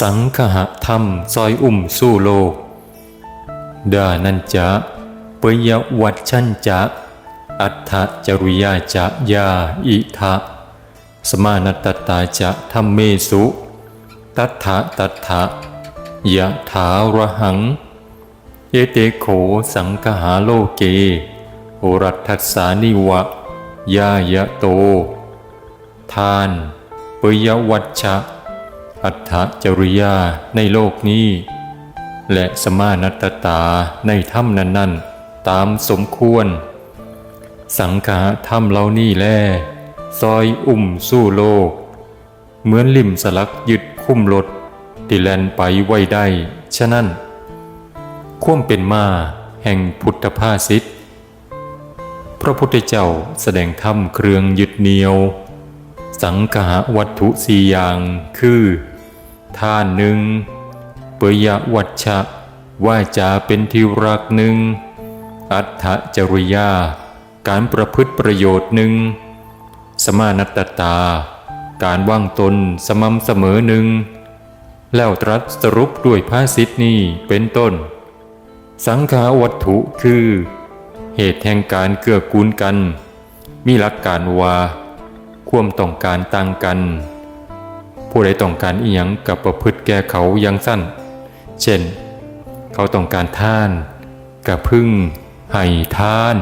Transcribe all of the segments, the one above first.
สังคหธรรมซอยอุ่มสู้โลก ดานันจะปยวัชชันจะ อัฏฐจริยาจะยาอิทะสมานตตาจะธรรมเมสุ ตัทธะตัทธะยะถาระหัง เอเตโขสังคหาโลเกโอรัตทัสสานิวะ ยายะโต ทานปยวัชชะ อัฏฐจริยาในโลกนี้ และสมานัตตาในถ้ำนั้นๆ ตามสมควร สังฆาถ้ำเหล่านี้แล ซอยอุ่มสู้โลก เหมือนลิมสลักยึดคุ้มรถที่แลนไปไว้ได้ ฉะนั้นควมเป็นมาแห่งพุทธภาษิตพระพุทธเจ้าแสดงธรรมเครื่องยึดเหนียว สังฆะวัตถุสี่อย่างคือ ท่านหนึ่งเปยวัชชะว่าจะเป็นที่รักหนึ่ง อัตถจริยา การประพฤติประโยชน์หนึ่ง สมานัตตา การว่างตนสม่ำเสมอหนึ่ง แล้วตรัสสรุปด้วยภาษิตนี้เป็นต้น สังขาวัตถุคือ เหตุแห่งการเกื้อกูลกัน มีหลักการว่า ความต้องการต่างกัน ผู้ใดต้องการอีหยังกับประพฤติแก่เขาอยังสั้น เช่น เขาต้องการท่านกับพึ่งให้ท่าน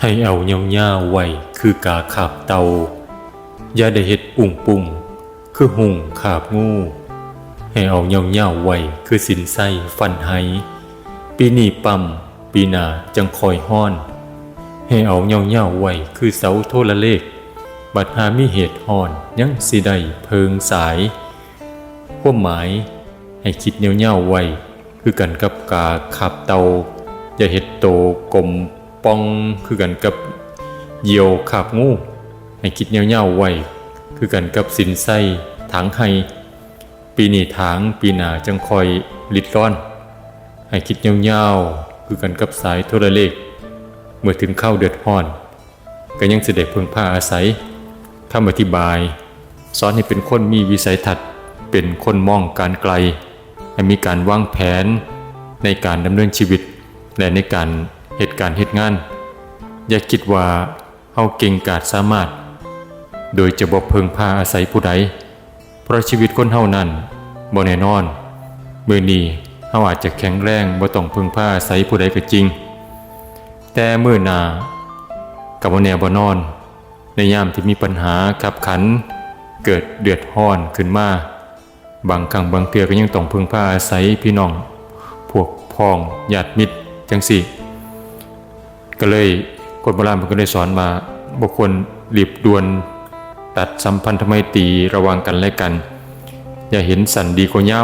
ให้เอาเงาเงาๆไว้คือกาขาบเตา อย่าได้เฮ็ดปุ่งปุ่งคือหุ่งขาบงู ให้เอาเงาเงาๆไว้คือสินไส้ฟันไหปีนี้ปั๊มปีหนาจังคอยห้อน ให้เอาเงาเงาๆไว้คือเสาโทรเลข บัดหามีเหตุห่อนยังสิได้เพิงสายความหมายให้คิดเนียวๆไว้คือกันกับกาขับเตาอย่าเห็ดโตกลมปองคือกันกับเหยี่ยวขาบงูให้คิดเนียวๆไว้คือกันกับสินไส้ถางไห้ปีนี้ถางปีหนาจังคอยลิดร้อน ให้คิดเนียวๆคือกันกับสายโทรเลข เมื่อถึงเข้าเดือดร้อน ก็ยังเสด็จเพึงพาอาศัย คำอธิบายสอนให้เป็นคนมีวิสัยทัศน์เป็นคนมองการไกล ให้มีการวางแผนในการดำเนินชีวิต และในการเหตุการณ์เหตุงาน อย่าคิดว่าเฮาเก่งกาจสามารถ โดยจะบ่เพึงพาอาศัยผู้ใด เพราะชีวิตคนเฮานั้นบ่แน่นอน มือนี้เฮาอาจจะแข็งแรงบ่ต้องพึงพาอาศัยผู้ใดก็จริง แต่มื้อหน้ากับวันแนวบนอน ในยามที่มีปัญหาขับขัน เกิดเดือดร้อนขึ้นมา บางครั้งบางเทือก็ยังต้องพึ่งพาอาศัยพี่น้อง พวกพ้องญาติมิตรจังสิก็เลยคนโบราณมันก็ได้สอนมาบุคคลรีบด่วน ตัดสัมพันธไมตรีระว่างกันและกัน อย่าเห็นสันดีกว่าเย้า